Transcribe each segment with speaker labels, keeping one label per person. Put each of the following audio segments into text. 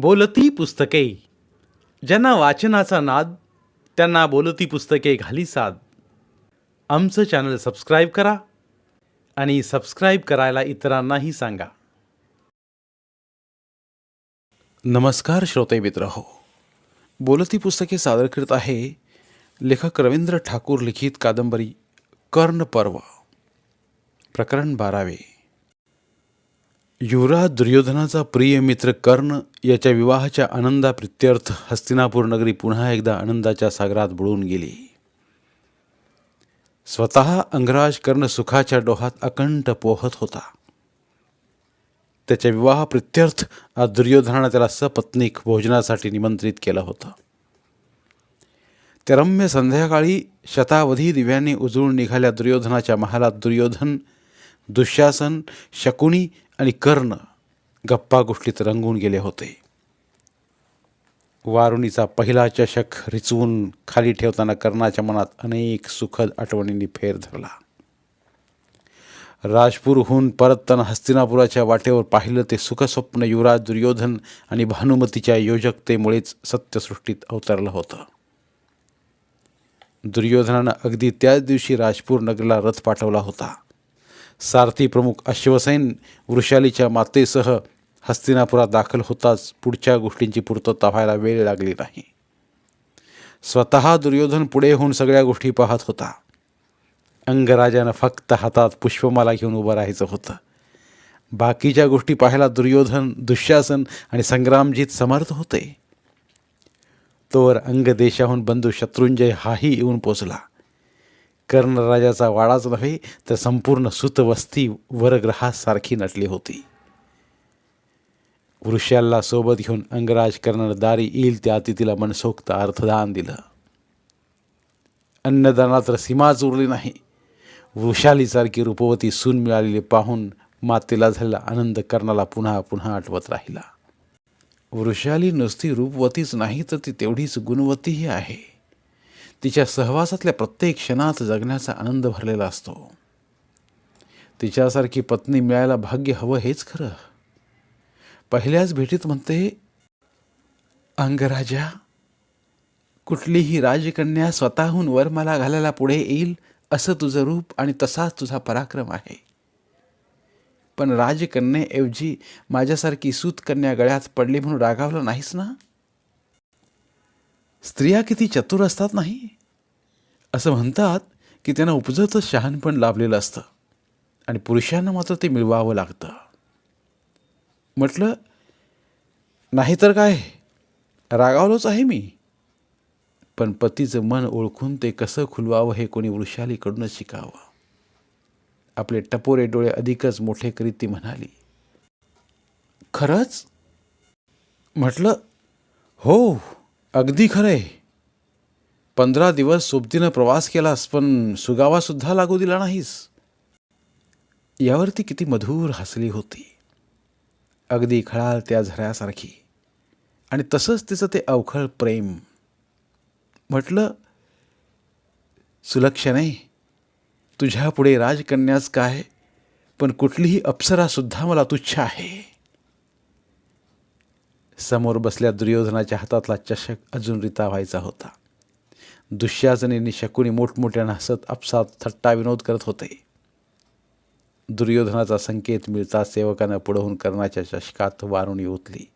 Speaker 1: बोलती पुस्तके. ज्यांना वाचनाचा नाद त्यांना बोलती पुस्तके घाली साद. आमचं चॅनल सबस्क्राईब करा आणि सबस्क्राईब करायला इतरांनाही सांगा. नमस्कार श्रोते मित्र हो. बोलती पुस्तके सादर करत आहे लेखक रवींद्र ठाकूर लिखित कादंबरी कर्ण पर्व प्रकरण बारावे. युवराज दुर्योधनाचा प्रिय मित्र कर्ण याच्या विवाहाच्या आनंदाप्रित्यर्थ हस्तिनापूर नगरी पुन्हा एकदा आनंदाच्या सागरात बुडून गेली. स्वतः अंगराज कर्ण सुखाच्या डोहात अकंठ पोहत होता. त्याच्या विवाहाप्रित्यर्थ आज दुर्योधनानं त्याला सपत्नीक भोजनासाठी निमंत्रित केलं होतं. त्या रम्य संध्याकाळी शतावधी दिव्यांनी उजळून निघाल्या दुर्योधनाच्या महालात दुर्योधन दुःशासन शकुनी आणि कर्ण गप्पा गोष्टीत रंगून गेले होते. वारुणीचा पहिला चषक रिचवून खाली ठेवताना कर्णाच्या मनात अनेक सुखद आठवणींनी फेर धरला. राजपूरहून परतताना हस्तिनापुराच्या वाटेवर पाहिलं ते सुखस्वप्न युवराज दुर्योधन आणि भानुमतीच्या योजकतेमुळेच सत्यसृष्टीत अवतरलं होतं. दुर्योधनानं अगदी त्याच दिवशी राजपूर नगरीला रथ पाठवला होता. सारथी प्रमुख अश्वसेन वृषालीच्या मातेसह हस्तिनापुरात दाखल होताच पुढच्या गोष्टींची पूर्तता व्हायला वेळ लागली नाही. स्वतः दुर्योधन पुढे होऊन सगळ्या गोष्टी पाहत होता. अंगराजानं फक्त हातात पुष्पमाला घेऊन उभं राहायचं होतं. बाकीच्या गोष्टी पाहायला दुर्योधन दुःशासन आणि संग्रामजीत समर्थ होते. तोवर अंगदेशाहून बंधू शत्रुंजय हाही येऊन पोचला. कर्णराजाचा वाडाच नव्हे तर संपूर्ण सुतवस्ती वरग्रहासारखी नटली होती. वृषाला सोबत घेऊन अंगराज कर्णर दारी येईल त्या अतिथीला मनसोक्त अर्थदान दिलं. अन्नदानात तर सीमाच उरली नाही. वृषालीसारखी रूपवती सून मिळालेली पाहून मातेला झालेला आनंद कर्णाला पुन्हा पुन्हा आठवत राहिला. वृषाली नुसती रूपवतीच नाही तर ती तेवढीच गुणवतीही आहे. तिच्या सहवासातल्या प्रत्येक क्षणात जगण्याचा आनंद भरलेला असतो. तिच्यासारखी पत्नी मिळायला भाग्य हवं हेच खरं. पहिल्याच भेटीत म्हणते अंगराजा कुठलीही राजकन्या स्वतःहून वर मला घालायला पुढे येईल असं तुझं रूप आणि तसाच तुझा पराक्रम आहे. पण राजकन्याऐवजी माझ्यासारखी सूतकन्या गळ्यात पडली म्हणून रागावलं नाहीस ना? स्त्रिया किती चतुर असतात नाही? असं म्हणतात की त्यांना उपजतं शहाणपण लाभलेलं असतं. आणि पुरुषांना मात्र ते मिळवावं लागतं. म्हटलं नाहीतर काय? रागावलोच आहे मी. पण पतीचं मन ओळखून ते कसं खुलवावं हे कोणी वृषालीकडूनच शिकावं. आपले टपोरे डोळे अधिकच मोठे करीत ती म्हणाली खरंच? म्हटलं हो. अगदी खरं आहे पंधरा दिवस सोबतीनं प्रवास केलास पण सुगावासुद्धा लागू दिला नाहीस. यावरती किती मधुर हसली होती. अगदी खळाल त्या झऱ्यासारखी. आणि तसंच तिचं ते अवखळ प्रेम. म्हटलं सुलक्षणे तुझ्यापुढे राजकन्याच काय? पण कुठलीही अप्सरासुद्धा मला तुच्छ आहे. समोर बसल्या दुर्योधनाच्या हातातला चषक अजून रिता व्हायचा होता. दुःशासनेने शकुनी मोठमोठ्यानं हसत आपसात थट्टा विनोद करत होते. दुर्योधनाचा संकेत मिळता सेवकानं पुढहून कर्णाच्या चषकात वारुणी ओतली.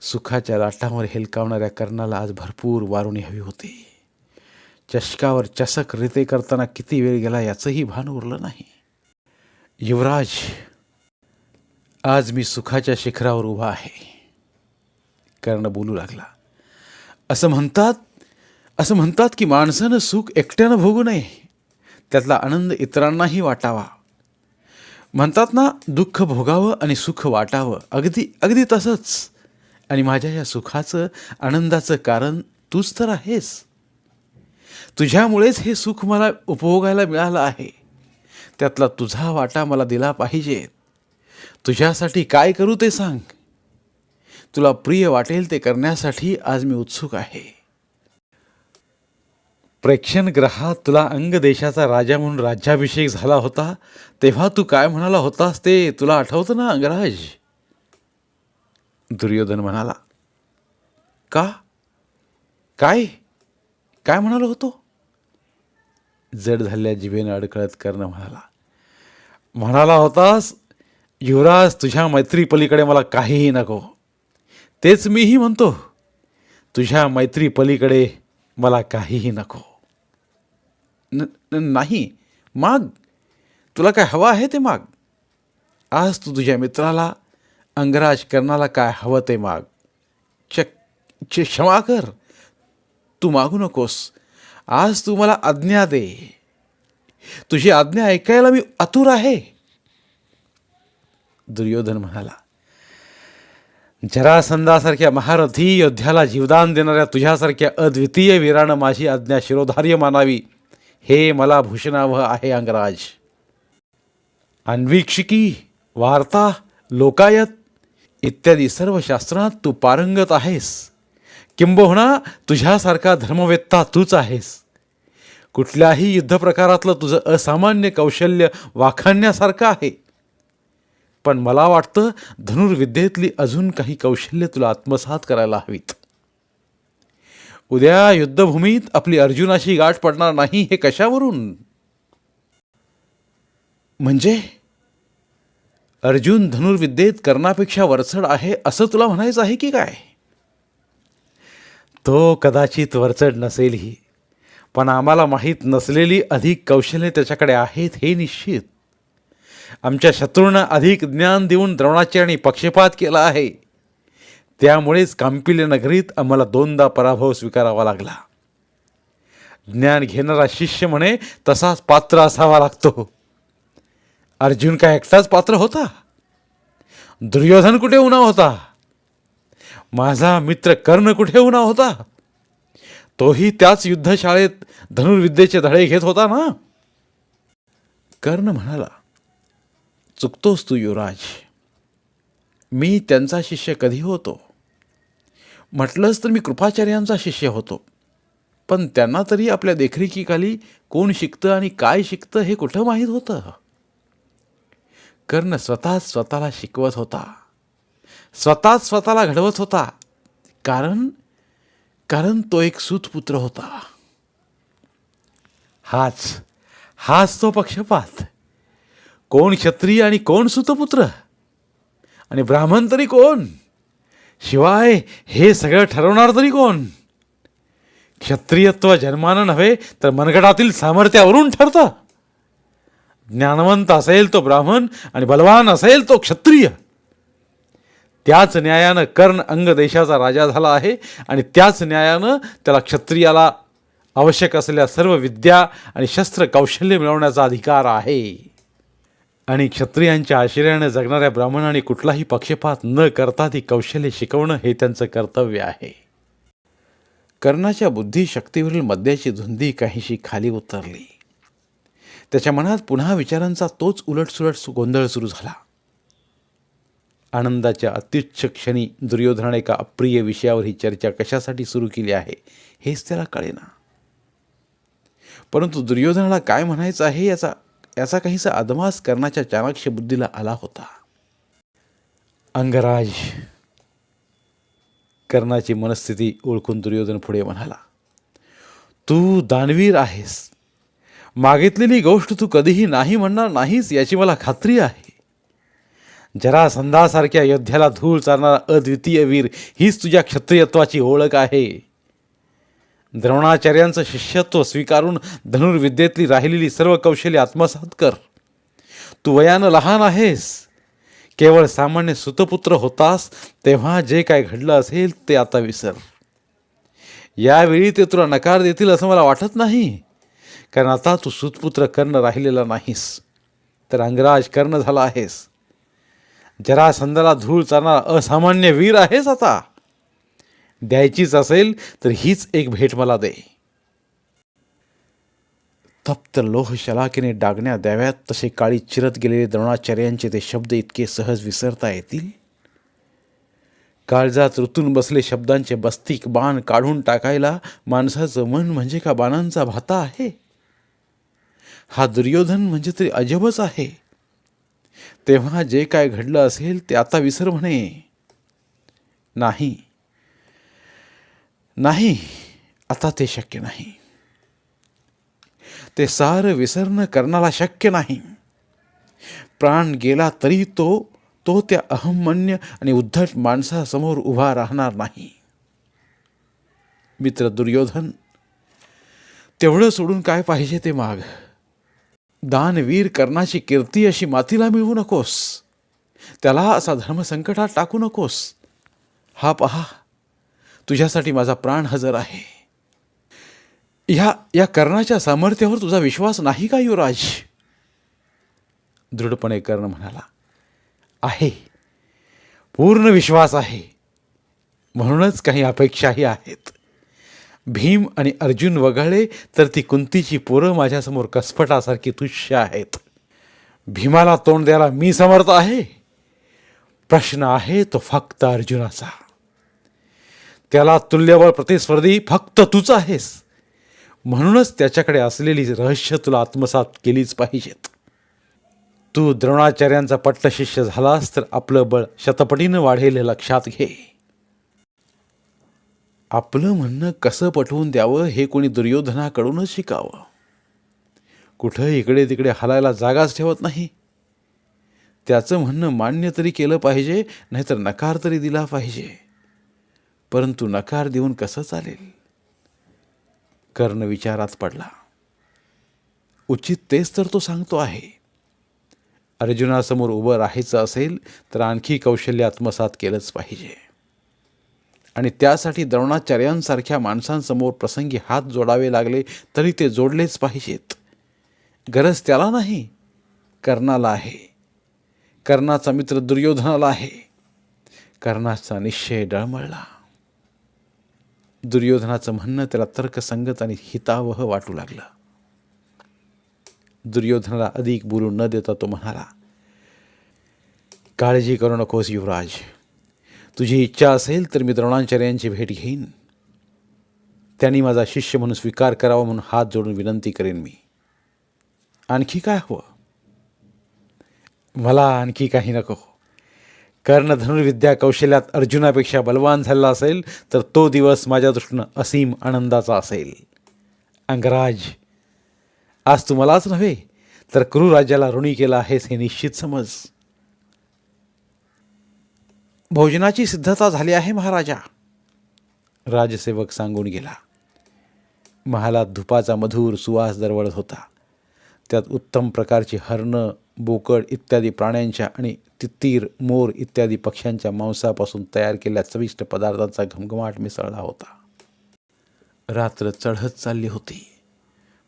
Speaker 1: सुखाच्या लाटांवर हेलकावणाऱ्या कर्णाला आज भरपूर वारुणी हवी होती. चषकावर चषक रिते करताना किती वेळ गेला याचंही भान उरलं नाही. युवराज आज मी सुखाच्या शिखरावर उभा आहे. कारण बोलू लागला. असं म्हणतात असं म्हणतात की माणसानं सुख एकट्यानं भोगू नये. त्यातला आनंद इतरांनाही वाटावा. म्हणतात ना दुःख भोगावं आणि सुख वाटावं. अगदी अगदी तसंच. आणि माझ्या या सुखाचं आनंदाचं कारण तूच तर आहेस. तुझ्यामुळेच हे सुख मला उपभोगायला मिळालं आहे. त्यातला तुझा वाटा मला दिला पाहिजे. तुझ्यासाठी काय करू ते सांग. तुला प्रिय वाटेल ते करण्यासाठी आज मी उत्सुक आहे. प्रेक्षण ग्रहात तुला अंग देशाचा राजा म्हणून राज्याभिषेक झाला होता तेव्हा तू काय म्हणाला होतास ते तुला आठवतं ना अंगराज? दुर्योधन म्हणाला का? काय? काय म्हणालो होतो? जड झालेल्या जिभेनं अडकळत कर्ण म्हणाला म्हणाला होतास युवराज तुझ्या मैत्रीपलीकडे मला काहीही नको. तेच मीही म्हणतो. तुझ्या मैत्री पलीकडे मला काहीही नको. न नाही. माग. तुला काय हवं आहे ते माग. आज तू तुझ्या मित्राला अंगराज कर्णाला काय हवं ते माग. च च- क्षमा कर. तू मागू नकोस. आज तू मला आज्ञा दे. तुझी आज्ञा ऐकायला मी आतुर आहे. दुर्योधन म्हणाला जरासंधासारख्या महारथी योद्ध्याला जीवदान देणाऱ्या तुझ्यासारख्या अद्वितीय वीरानं माझी आज्ञा शिरोधार्य मानावी. हे मला भूषणावह आहे अंगराज. अन्वीक्षिकी वार्ता लोकायत इत्यादी सर्व शास्त्रात तू पारंगत आहेस. किंबहुना तुझ्यासारखा धर्मवेत्ता तूच आहेस. कुठल्याही युद्धप्रकारातलं तुझं असामान्य कौशल्य वाखाणण्यासारखं आहे. पण मला वाटतं धनुर्विद्येतली अजून काही कौशल्य तुला आत्मसात करायला हवीत. उद्या युद्धभूमीत आपली अर्जुनाशी गाठ पडणार नाही हे कशावरून? म्हणजे अर्जुन धनुर्विद्येत कर्णापेक्षा वरचढ आहे असं तुला म्हणायचं आहे की काय? तो कदाचित वरचढ नसेलही पण आम्हाला माहीत नसलेली अधिक कौशल्ये त्याच्याकडे आहेत हे निश्चित. आमच्या शत्रूंना अधिक ज्ञान देऊन द्रोणाचार्यांनी पक्षपात केला आहे. त्यामुळेच कांपिल्य नगरीत आम्हाला दोनदा पराभव स्वीकारावा लागला. ज्ञान घेणारा शिष्य म्हणे तसाच पात्र असावा लागतो. अर्जुन काय एकटाच पात्र होता? दुर्योधन कुठे उन्हा होता? माझा मित्र कर्ण कुठे उन्हा होता? तोही त्याच युद्धशाळेत धनुर्विद्येचे धडे घेत होता ना? कर्ण म्हणाला चुकतोस तू युवराज. मी त्यांचा शिष्य कधी होतो? म्हटलंच तर मी कृपाचार्यांचा शिष्य होतो. पण त्यांना तरी आपल्या देखरेखीखाली कोण शिकतं आणि काय शिकतं हे कुठं माहीत होतं? कर्ण स्वतःच स्वतःला शिकवत होता. स्वतःच स्वतःला घडवत होता. कारण कारण तो एक सूतपुत्र होता. हाच हाच तो पक्षपात. कोण क्षत्रिय आणि कोण सुतपुत्र? आणि ब्राह्मण तरी कोण? शिवाय हे सगळं ठरवणार तरी कोण? क्षत्रियत्व जन्मानं नव्हे तर मनगटातील सामर्थ्यावरून ठरतं. ज्ञानवंत असेल तो ब्राह्मण आणि बलवान असेल तो क्षत्रिय. त्याच न्यायानं कर्ण अंग देशाचा राजा झाला आहे आणि त्याच न्यायानं त्याला क्षत्रियाला आवश्यक असलेल्या सर्व विद्या आणि शस्त्र कौशल्य मिळवण्याचा अधिकार आहे. आणि क्षत्रियांच्या आश्रयाने जगणाऱ्या ब्राह्मणाने कुठलाही पक्षपात न करता ती कौशल्य शिकवणं हे त्यांचं कर्तव्य आहे. कर्णाच्या बुद्धिशक्तीवरील मद्याची धुंदी काहीशी खाली उतरली. त्याच्या मनात पुन्हा विचारांचा तोच उलटसुलट गोंधळ सुरू झाला. आनंदाच्या अत्युच्च क्षणी दुर्योधनाने एका अप्रिय विषयावर ही चर्चा कशासाठी सुरू केली आहे हेच त्याला कळेना. परंतु दुर्योधनाला काय म्हणायचं आहे याचा याचा काहीसा अदमास करण्याच्या चाणाक्ष बुद्धीला आला होता. अंगराज कर्णाची मनस्थिती ओळखून दुर्योधन पुढे म्हणाला तू दानवीर आहेस. मागितलेली गोष्ट तू कधीही नाही म्हणणार नाहीस याची मला खात्री आहे. जरासंधासारख्या योद्ध्याला धूळ चालणारा अद्वितीय वीर हीच तुझ्या क्षत्रियत्वाची ओळख आहे. द्रोणाचार्यांचं शिष्यत्व स्वीकारून धनुर्विद्येतली राहिलेली सर्व कौशल्य आत्मसात कर. तू वयानं लहान आहेस. केवळ सामान्य सुतपुत्र होतास तेव्हा जे काय घडलं असेल ते आता विसर. यावेळी ते तुला नकार देतील असं मला वाटत नाही. कारण आता तू सुतपुत्र कर्ण राहिलेला नाहीस तर अंगराज कर्ण झाला आहेस. जरासंधाला धूळ चालणारा असामान्य वीर आहेस आता. द्यायचीच असेल तर हीच एक भेट मला दे. तप्त लोह शलाकीने डागण्या द्याव्यात तसे काळी चिरत गेलेले द्रोणाचार्यांचे ते शब्द इतके सहज विसरता येतील? काळजात ऋतून बसले शब्दांचे बस्तिक बाण काढून टाकायला माणसाचं मन म्हणजे का बाणांचा भाता आहे? हा दुर्योधन म्हणजे तरी अजबच आहे. तेव्हा जे काय घडलं असेल ते आता विसर म्हणे. नाही नाही आता ते शक्य नाही. ते सार विसरणं करण्याला शक्य नाही. प्राण गेला तरी तो तो त्या अहमन्य आणि उद्धट माणसासमोर उभा राहणार नाही. मित्र दुर्योधन तेवढं सोडून काय पाहिजे ते माग. दानवीर कर्णाची कीर्ती अशी मातीला मिळवू नकोस. त्याला असा धर्मसंकटात टाकू नकोस. हा पहा. तुझ्यासाठी माझा प्राण हजर आहे. ह्या या कर्णाच्या सामर्थ्यावर तुझा विश्वास नाही का युवराज? दृढपणे कर्ण म्हणाला आहे. पूर्ण विश्वास आहे. म्हणूनच काही अपेक्षाही आहेत. भीम आणि अर्जुन वगळले तर ती कुंतीची पोरं माझ्यासमोर कसफटासारखी तुष्य आहेत. भीमाला तोंड द्यायला मी समर्थ आहे. प्रश्न आहे तो फक्त अर्जुनाचा. त्याला तुल्यबळ प्रतिस्पर्धी फक्त तूच आहेस. म्हणूनच त्याच्याकडे असलेली रहस्य तुला आत्मसात केलीच पाहिजेत. तू द्रोणाचार्यांचा पट्टशिष्य झालास तर आपलं बळ शतपटीनं वाढेल लक्षात घे. आपलं म्हणणं कसं पटवून द्यावं हे कोणी दुर्योधनाकडूनच शिकावं. कुठं इकडे तिकडे हलायला जागाच ठेवत नाही. त्याचं म्हणणं मान्य तरी केलं पाहिजे नाहीतर नकार तरी दिला पाहिजे. परंतु नकार देऊन कसं चालेल? कर्ण विचारात पडला. उचित तेच तर तो सांगतो आहे. अर्जुनासमोर उभं राहायचं असेल तर आणखी कौशल्य आत्मसात केलंच पाहिजे. आणि त्यासाठी द्रोणाचार्यांसारख्या माणसांसमोर प्रसंगी हात जोडावे लागले तरी ते जोडलेच पाहिजेत. गरज त्याला नाही. कर्णाला आहे. कर्णाचा मित्र दुर्योधनाला आहे. कर्णाचा निश्चय डळमळला. दुर्योधनाचं म्हणणं त्याला तर्कसंगत आणि हितावह वाटू लागलं. दुर्योधनाला अधिक बोलू न देता तो म्हणाला काळजी करू नकोस युवराज. तुझी इच्छा असेल तर मी द्रोणाचार्यांची भेट घेईन. त्यांनी माझा शिष्य म्हणून स्वीकार करावा म्हणून हात जोडून विनंती करेन मी. आणखी काय हवं? मला आणखी काही नको. कर्णधनुर्विद्या कौशल्यात अर्जुनापेक्षा बलवान झाला असेल तर तो दिवस माझ्या दृष्टीनं असीम आनंदाचा असेल. अंगराज आज तू मलाच नव्हे तर क्रू ऋणी केला आहेस हे निश्चित समज. भोजनाची सिद्धता झाली आहे महाराजा. राजसेवक सांगून गेला. महालात धुपाचा मधुर सुवास दरवळत होता. त्यात उत्तम प्रकारची हरणं बोकड इत्यादी प्राण्यांच्या आणि तित्तीर मोर इत्यादी पक्ष्यांच्या मांसापासून तयार केलेल्या चविष्ट पदार्थांचा घमघमाट मिसळला होता. रात्र चढत चालली होती.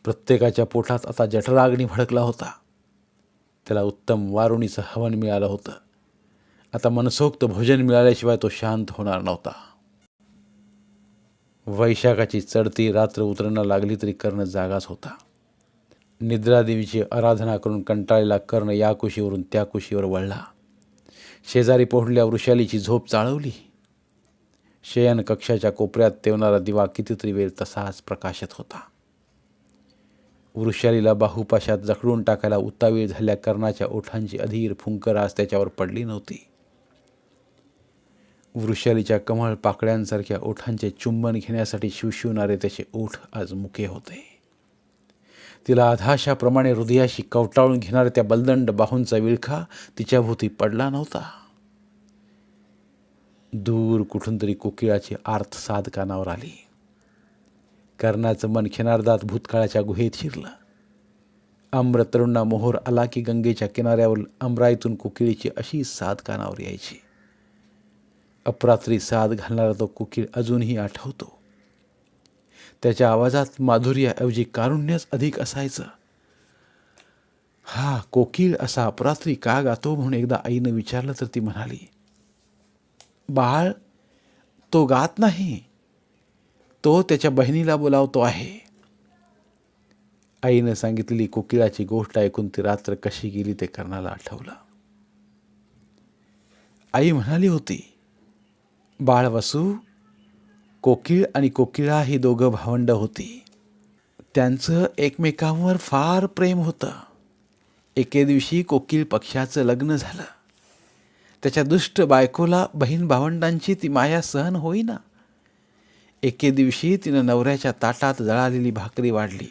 Speaker 1: प्रत्येकाच्या पोटात आता जठराग्नी भडकला होता. त्याला उत्तम वारुणीचं हवन मिळालं होतं. आता मनसोक्त भोजन मिळाल्याशिवाय तो शांत होणार नव्हता. वैशाखाची चढती रात्र उतरणं लागली तरी कर्ण जागाच होता. निद्रादेवीची आराधना करून कंटाळलेला कर्ण या कुशीवरून त्या कुशीवर वळला. शेजारी पोहणल्या वृषालीची झोप चाळवली शयन कक्षाच्या कोपऱ्यात तेवणारा दिवा कितीतरी वेळ तसाच प्रकाशत होता. वृषालीला बाहुपाशात जखडून टाकायला उतावीळ झाल्या कर्णाच्या ओठांची अधीर फुंकर आज त्याच्यावर पडली नव्हती. वृषालीच्या कमळ पाकळ्यांसारख्या ओठांचे चुंबन घेण्यासाठी शिवशिवणारे त्याचे ओठ आज मुके होते. तिला आधाशाप्रमाणे हृदयाशी कवटाळून घेणाऱ्या त्या बलदंड बाहूंचा विळखा तिच्याभोवती पडला नव्हता. दूर कुठून तरी कोकिळाची आर्थ साध कानावर आली. कर्णाचं मन खिनारदात भूतकाळाच्या गुहेत शिरलं. आम्र तरुणा मोहोर आला की गंगेच्या किनाऱ्यावर अमराईतून कोकिळीची अशी साध कानावर यायची. अपरात्री साध घालणारा तो कोकिळ अजूनही आठवतो. त्याच्या आवाजात माधुर्याऐवजी कारुण्यच अधिक असायचं. हा कोकिळ असा अपरात्री का गातो? म्हणून एकदा आईनं विचारलं तर ती म्हणाली बाळ तो गात नाही. तो त्याच्या बहिणीला बोलावतो आहे. आईनं सांगितलेली कोकिळाची गोष्ट ऐकून ती रात्र कशी गेली ते कर्णाला आठवलं. आई म्हणाली होती बाळ वसू कोकिळ आणि कोकिळा ही दोघं भावंड होती. त्यांचं एकमेकांवर फार प्रेम होतं. एके दिवशी कोकिळ पक्षाचं लग्न झालं. त्याच्या दुष्ट बायकोला बहीण भावंडांची ती माया सहन होईना. एके दिवशी तिनं नवऱ्याच्या ताटात जळालेली भाकरी वाढली.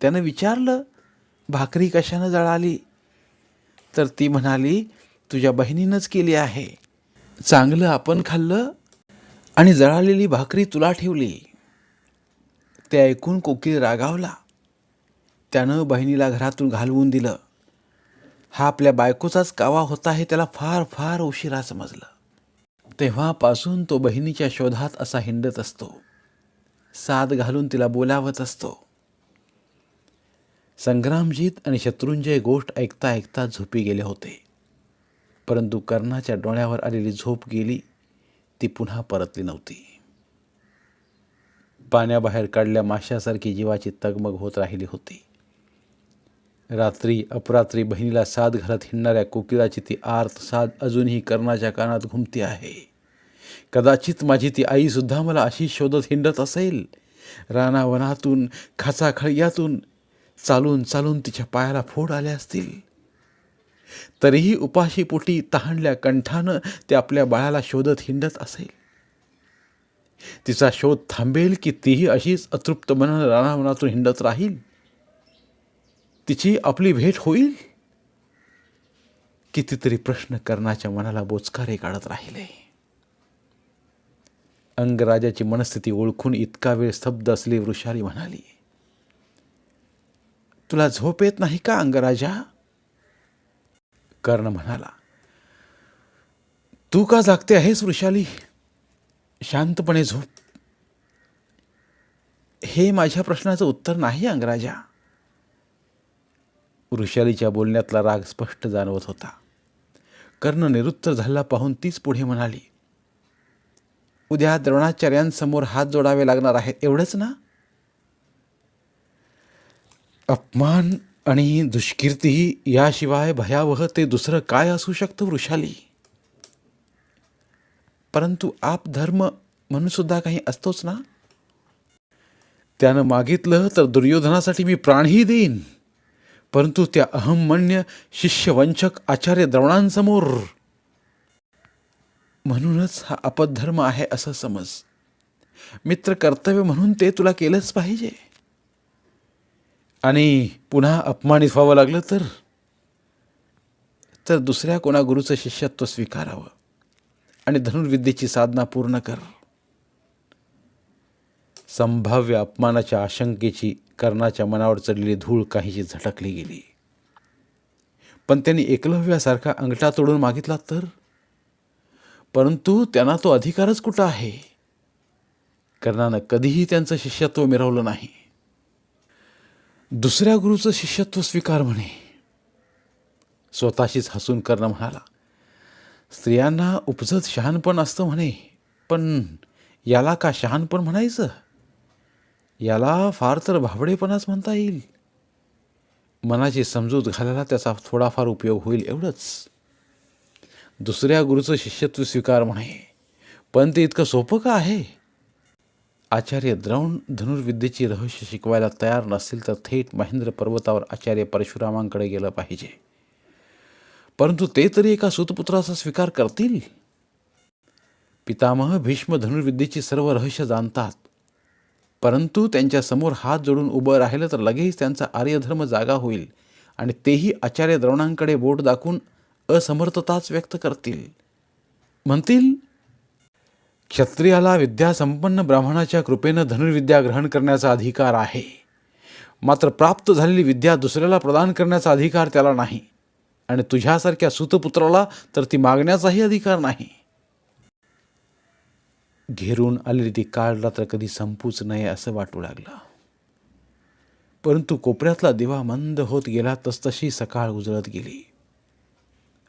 Speaker 1: त्यानं विचारलं भाकरी कशानं जळाली? तर ती म्हणाली तुझ्या बहिणीनंच केली आहे. चांगलं आपण खाल्लं आणि जळालेली भाकरी तुला ठेवली. ते ऐकून कोकिळ रागावला. त्यानं बहिणीला घरातून घालवून दिलं. हा आपल्या बायकोचाच कावा होता हे त्याला फार फार उशिरा समजलं. तेव्हापासून तो बहिणीच्या शोधात असा हिंडत असतो. साद घालून तिला बोलावत असतो. संग्रामजीत आणि शत्रुंजय गोष्ट ऐकता ऐकता झोपी गेले होते. परंतु कर्णाच्या डोळ्यावर आलेली झोप गेली. ती पुन्हा परतली नव्हती. पाण्याबाहेर काढल्या माशासारखी जीवाची तगमग होत राहिली होती. रात्री अपरात्री बहिणीला साथ घालत हिंडणाऱ्या कोकिळाची ती आर्त साथ अजूनही कर्णाच्या कानात घुमती आहे. कदाचित माझी ती आईसुद्धा मला अशी शोधत हिंडत असेल. रानावनातून खाचाखळग्यातून चालून चालून तिच्या पायाला फोड आले असतील. तरीही उपाशीपोटी तहानल्या कंठानं ते आपल्या बाळाला शोधत हिंडत असेल तिचा शोध थांबेल की तीही अशीच अतृप्त मनानं रानावनातून हिंडत राहील? तिची आपली भेट होईल? कितीतरी प्रश्न कर्णाच्या मनाला बोचकारे काढत राहिले. अंगराजाची मनस्थिती ओळखून इतका वेळ स्तब्ध असली वृषाली म्हणाली तुला झोप येत नाही का अंगराजा? कर्ण म्हणाला तू का जागते आहेस वृषाली? शांतपणे झोप. हे माझ्या प्रश्नाचं उत्तर नाही अंगराजा. वृषालीच्या बोलण्यातला राग स्पष्ट जाणवत होता. कर्ण निरुत्तर झाला पाहून तीच पुढे म्हणाली उद्या द्रोणाचार्यांसमोर हात जोडावे लागणार आहेत एवढंच ना? अपमान आणि दुष्कीर्ती याशिवाय भयावह ते दुसरं काय असू शकतं वृषाली? परंतु आप धर्म म्हणून सुद्धा काही असतोच ना? त्यानं मागितलं तर दुर्योधनासाठी मी प्राणही देईन. परंतु त्या अहमन्य शिष्यवंचक आचार्य द्रवणांसमोर. म्हणूनच हा अपधर्म आहे असं समज. मित्र कर्तव्य म्हणून ते तुला केलंच पाहिजे. आणि पुन्हा अपमानित व्हावं लागलं तर? तर दुसऱ्या कोणा गुरुचं शिष्यत्व स्वीकारावं आणि धनुर्विद्येची साधना पूर्ण कर. संभाव्य अपमानाच्या आशंकेची कर्णाच्या मनावर चढलेली धूळ काहीशी झटकली गेली. पण त्यांनी एकलव्यासारखा अंगठा तोडून मागितला तर? परंतु त्यांना तो अधिकारच कुठं आहे? कर्णानं कधीही त्यांचं शिष्यत्व मिरवलं नाही. दुसऱ्या गुरुचं शिष्यत्व स्वीकार म्हणे. स्वतःशीच हसून कर्ण म्हणाला स्त्रियांना उपजत शहाणपण असतं म्हणे पण याला का शहाणपण म्हणायचं? याला फार तर भाबडेपणाच म्हणता येईल. मनाची समजूत घालायला त्याचा थोडाफार उपयोग होईल एवढंच. दुसऱ्या गुरुचं शिष्यत्व स्वीकार म्हणे पण ते इतकं सोपं का आहे? आचार्य द्रोण धनुर्विद्येची रहस्य शिकवायला तयार नसतील तर थेट महेंद्र पर्वतावर आचार्य परशुरामांकडे गेलं पाहिजे. परंतु ते तरी एका सुतपुत्राचा स्वीकार करतील? पितामह भीष्म धनुर्विद्येची सर्व रहस्य जाणतात. परंतु त्यांच्यासमोर हात जोडून उभं राहिलं तर लगेच त्यांचा आर्यधर्म जागा होईल आणि तेही आचार्य द्रोणांकडे बोट दाखवून असमर्थताच व्यक्त करतील. म्हणतील क्षत्रियाला विद्यासंपन्न ब्राह्मणाच्या कृपेनं धनुर्विद्या ग्रहण करण्याचा अधिकार आहे. मात्र प्राप्त झालेली विद्या दुसऱ्याला प्रदान करण्याचा अधिकार त्याला नाही. आणि तुझ्यासारख्या सुतपुत्राला तर ती मागण्याचाही अधिकार नाही. घेरून आलेली ती काळ रात्र कधी संपूच नये असं वाटू लागलं. परंतु कोपऱ्यातला दिवा मंद होत गेला तसतशी सकाळ उजळत गेली.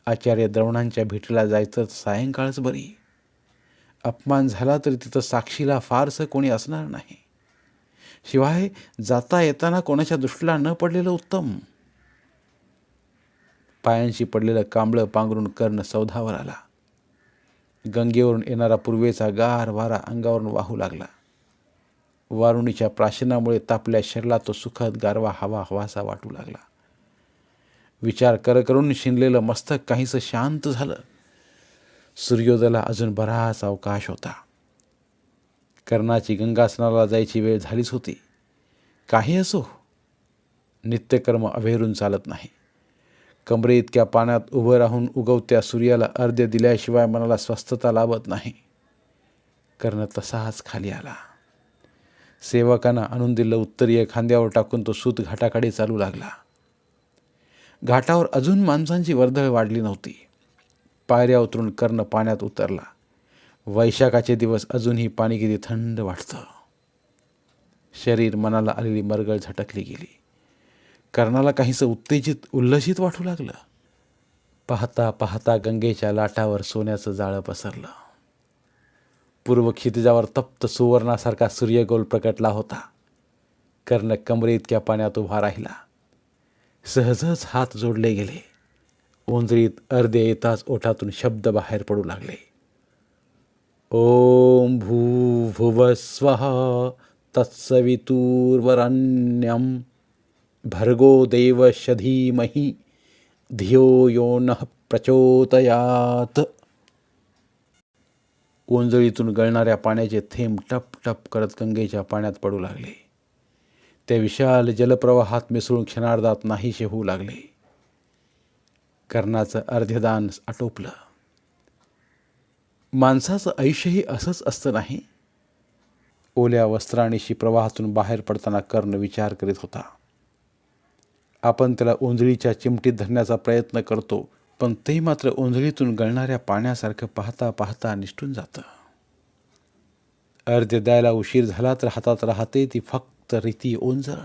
Speaker 1: आचार्य द्रवणांच्या भेटीला जायचं सायंकाळच बरी. अपमान झाला तरी तिथं साक्षीला फारसं कोणी असणार नाही. शिवाय जाता येताना कोणाच्या दृष्टीला न पडलेलं उत्तम. पायांशी पडलेलं कांबळं पांघरून कर्ण सौधावर आला. गंगेवरून येणारा पूर्वेचा गार वारा अंगावरून वाहू लागला. वारुणीच्या प्राशनामुळे तापल्या शरीरात तो सुखद गारवा हवा हवासा वाटू लागला. विचार कर करून शिनलेलं मस्तक काहीसं शांत झालं. सूर्योदयाला अजून बराच अवकाश होता. कर्णाची गंगास्नाला जायची वेळ झालीच होती. काही असो नित्यकर्म अभेरून चालत नाही. कमरे इतक्या पाण्यात उभं राहून उगवत्या सूर्याला अर्ध्य दिल्याशिवाय मनाला स्वस्थता लाभत नाही. कर्ण तसाच खाली आला. सेवकांना आणून दिलं उत्तरीय खांद्यावर टाकून तो सूत घाटाकडे चालू लागला. घाटावर अजून माणसांची वर्दळ वाढली नव्हती. पायऱ्या उतरून कर्ण पाण्यात उतरला. वैशाखाचे दिवस अजूनही पाणी किती थंड वाटतं. शरीर मनाला आलेली मरगळ झटकली गेली. कर्णाला काहीसं उत्तेजित उल्लसित वाटू लागलं. पाहता पाहता गंगेच्या लाटावर सोन्याचं जाळं पसरलं. पूर्व क्षितिजावर तप्त सुवर्णासारखा सूर्यगोल प्रकटला होता. कर्ण कमरे इतक्या पाण्यात उभा राहिला. सहजच हात जोडले गेले. ओंजळीत अर्धे येताच ओठातून शब्द बाहेर पडू लागले. ओम भू तत्सवितूर्वरण्यम। भर्गो देवशधीमही धियो यो नः प्रचोदयात। ओंजळीतून गळणाऱ्या पाण्याचे थेंब टप टप करत गंगेच्या पाण्यात पडू लागले. त्या विशाल जलप्रवाहात मिसळून क्षणार्धात नाहीसे होऊ लागले. कर्णाचं अर्ध्यदान आटोपलं. माणसाचं आयुष्यही असंच असतं नाही. ओल्या वस्त्राणीशी प्रवाहातून बाहेर पडताना कर्ण विचार करीत होता. आपण त्याला ओंजळीच्या चिमटीत धरण्याचा प्रयत्न करतो पण ते मात्र ओंजळीतून गळणाऱ्या पाण्यासारखं पाहता पाहता निष्ठून जातं. अर्ध्य द्यायला उशीर झाला तर हातात राहते ती फक्त रीती ओंजळ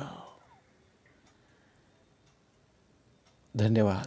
Speaker 1: धन्यवाद.